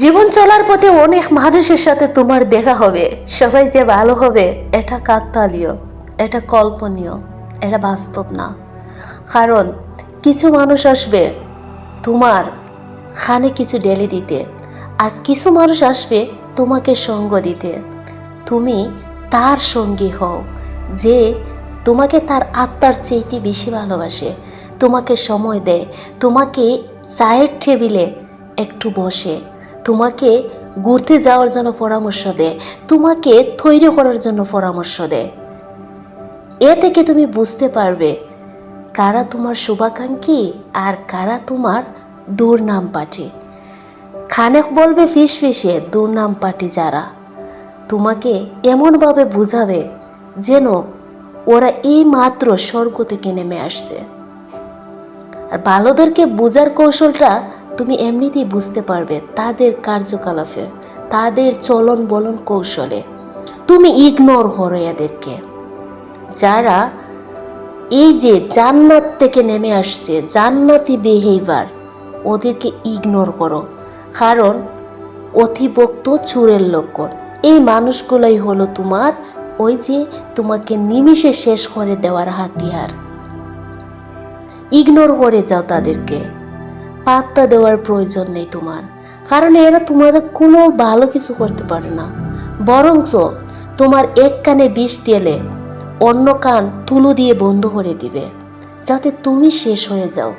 জীবন চলার পথে অনেক মানুষের সাথে তোমার দেখা হবে। সবাই যে ভালো হবে, এটা কাকতালীয়, এটা কল্পনীয়, এটা বাস্তব না। কারণ কিছু মানুষ আসবে তোমার খানে কিছু ডেলি দিতে, আর কিছু মানুষ আসবে তোমাকে সঙ্গ দিতে। তুমি তার সঙ্গী হও, যে তোমাকে তার আত্মার চেয়েতে বেশি ভালোবাসে। তোমাকে সময় দেয়, তোমাকে চায়ের টেবিলে একটু বসে। তোমাকে ঘুরতে যাওয়ার জন্য পরামর্শ দেয় তোমাকে তৈরি করার জন্য পরামর্শ দেয় এ থেকে তুমি বুঝতে পারবে কারা তোমার শুভাকাঙ্ক্ষী আর কারা তোমার দুর্নাম পাঠি। খানেক বলবে ফিস ফিসে, দুর্নাম পাটি যারা। তোমাকে এমনভাবে বুঝাবে যেন ওরা এই মাত্র স্বর্গ থেকে নেমে আসছে। আর ভালোদেরকে বোঝার কৌশলটা তুমি এমনিতেই বুঝতে পারবে তাদের কার্যকলাপে, তাদের চলন বলন কৌশলে। তুমি ইগনোর করো এদেরকে। যারা এই যে জান্নাত থেকে নেমে আসছে, জান্নাতি বিহেভিয়ার ওদেরকে ইগনোর করো। কারণ অতিভক্ত চুরের লক্ষণ। এই মানুষগুলোই হলো তোমার ওই যে তোমাকে নিমিষে শেষ করে দেওয়ার হাতিয়ার। ইগনোর করে যাও তাদেরকে। পাত্তা দেওয়ার প্রয়োজন নেই তোমার। কারণ এরা তোমাদের কোনো ভালো কিছু করতে পারে না। বরঞ্চ তোমার এক কানে বিষ টেলে অন্য কান তুলো দিয়ে বন্ধ করে দিবে। যাতে তুমি শেষ হয়ে যাও।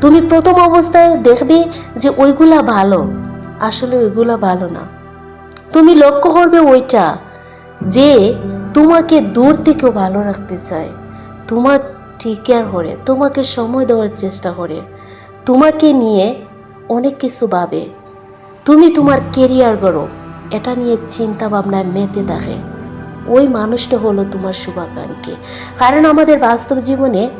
তুমি প্রথম অবস্থায় দেখবে যে ওইগুলা ভালো। আসলে ওইগুলা ভালো না। তুমি লক্ষ্য করবে ওইটা যে তোমাকে দূর থেকেও ভালো রাখতে চায়। তোমার টেক কেয়ার করে, তোমাকে সময় দেওয়ার চেষ্টা করে। তোমাকে নিয়ে অনেক কিছু ভাবে। তুমি তোমার কেরিয়ার গড়ো, এটা নিয়ে চিন্তা ভাবনায় মেতে দেখে। ওই মানুষটা হলো তোমার শুভাকাঙ্ক্ষী। কারণ আমাদের বাস্তব জীবনে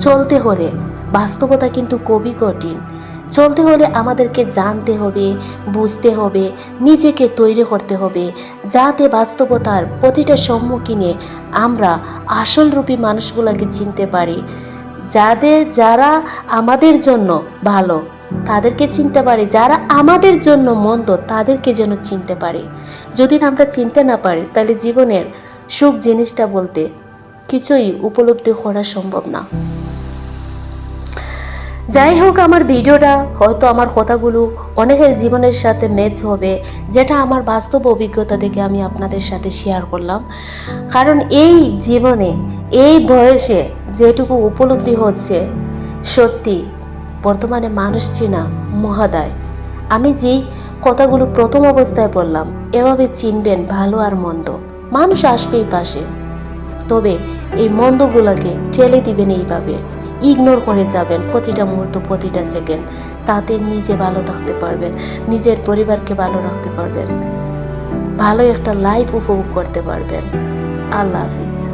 চলতে হলে বাস্তবতা কিন্তু খুবই কঠিন। চলতে হলে আমাদেরকে জানতে হবে, বুঝতে হবে, নিজেকে তৈরি করতে হবে, যাতে বাস্তবতার প্রতিটা সম্মুখীনে আমরা আসল রূপী মানুষগুলোকে চিনতে পারি। যাদের যারা আমাদের জন্য ভালো, তাদেরকে চিনতে পারি। যারা আমাদের জন্য মন্দ, তাদেরকে যেন চিনতে পারি। যদি আমরা চিনতে না পারি, তাহলে জীবনের সুখ জিনিসটা বলতে কিছুই উপলব্ধি করা সম্ভব না। যাই হোক, আমার ভিডিওটা, হয়তো আমার কথাগুলো অনেকের জীবনের সাথে ম্যাচ হবে, যেটা আমার বাস্তব অভিজ্ঞতা থেকে আমি আপনাদের সাথে শেয়ার করলাম। কারণ এই জীবনে, এই বয়সে যেটুকু উপলব্ধি হচ্ছে, সত্যি, বর্তমানে মানুষ চেনা মহাদায়। আমি যেই কথাগুলো প্রথম অবস্থায় বললাম, এভাবে চিনবেন ভালো আর মন্দ। মানুষ আসবেই পাশে। তবে এই মন্দগুলোকে ঠেলে দিবেন এইভাবে। ইগনোর করে যাবেন প্রতিটা মুহূর্ত, প্রতিটা সেকেন্ড তাতে নিজে ভালো থাকতে পারবেন, নিজের পরিবারকে ভালো রাখতে পারবেন। ভালো একটা লাইফ উপভোগ করতে পারবেন। আল্লাহ হাফিজ।